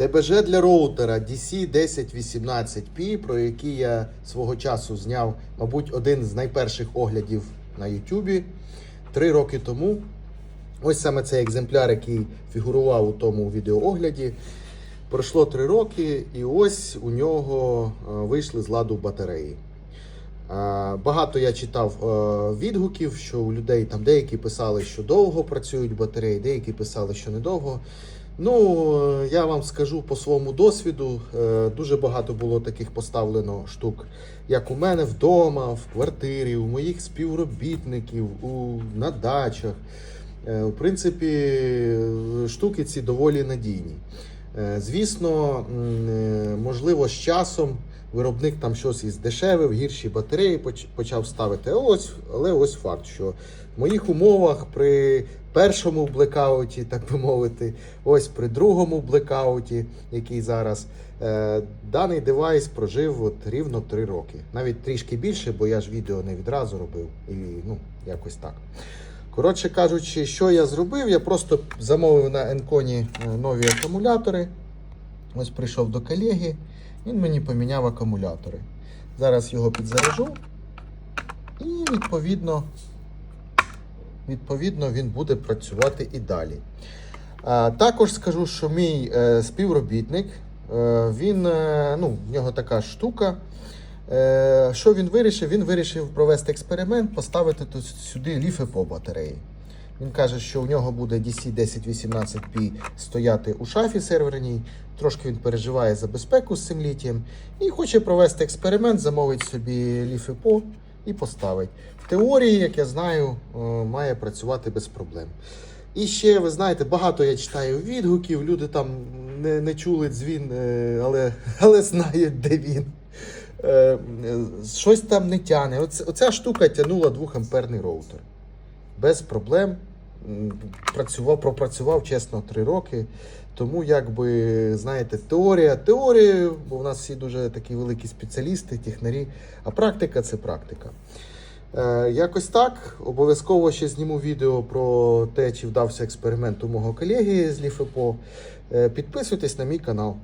ДБЖ для роутера DC1018P, про який я свого часу зняв, мабуть, один з найперших оглядів на YouTube три роки тому. Ось саме цей екземпляр, який фігурував у тому відеоогляді. Пройшло три роки, і ось у нього е, вийшли з ладу батареї. Багато я читав е, відгуків, що у людей там деякі писали, що довго працюють батареї, деякі писали, що недовго. Ну, е, я вам скажу по своєму досвіду, е, дуже багато було таких поставлено штук, як у мене вдома, в квартирі, у моїх співробітників, у, на дачах. Е, В принципі, штуки ці доволі надійні. Звісно, можливо, з часом виробник там щось із дешевив, гірші батареї почав ставити. Ось, але ось факт, що в моїх умовах при першому блекауті, так би мовити, ось при другому блекауті, який зараз, е, даний девайс прожив от рівно 3 роки. Навіть трішки більше, бо я ж відео не відразу робив. І ну, якось так. Коротше кажучи, що я зробив? Я просто замовив на Енконі нові акумулятори. Ось прийшов до колеги, він мені поміняв акумулятори. Зараз його підзаряжу. І відповідно, відповідно він буде працювати і далі. Також скажу, що мій е, співробітник, е, він, е, ну, в нього така штука. Що він вирішив? Він вирішив провести експеримент, поставити сюди ліфи по батареї. Він каже, що у нього буде DC1018P стояти у шафі серверній. Трошки він переживає за безпеку з цим літієм і хоче провести експеримент, замовить собі ліфи по і поставить. В теорії, як я знаю, е, має працювати без проблем. І ще, ви знаєте, багато я читаю відгуків, люди там не, не чули дзвін, е, але, але знають, де він. Е, Щось там не тяне. Оця штука тягнула 2 амперний роутер. Без проблем. Працював, пропрацював чесно 3 роки. Тому, якби, знаєте, теорія, теорія, бо в нас всі дуже такі великі спеціалісти, технарі, а практика це практика. Е, якось так. Обов'язково ще зніму відео про те, чи вдався експеримент у мого колеги з Ліфепо. Е, підписуйтесь на мій канал.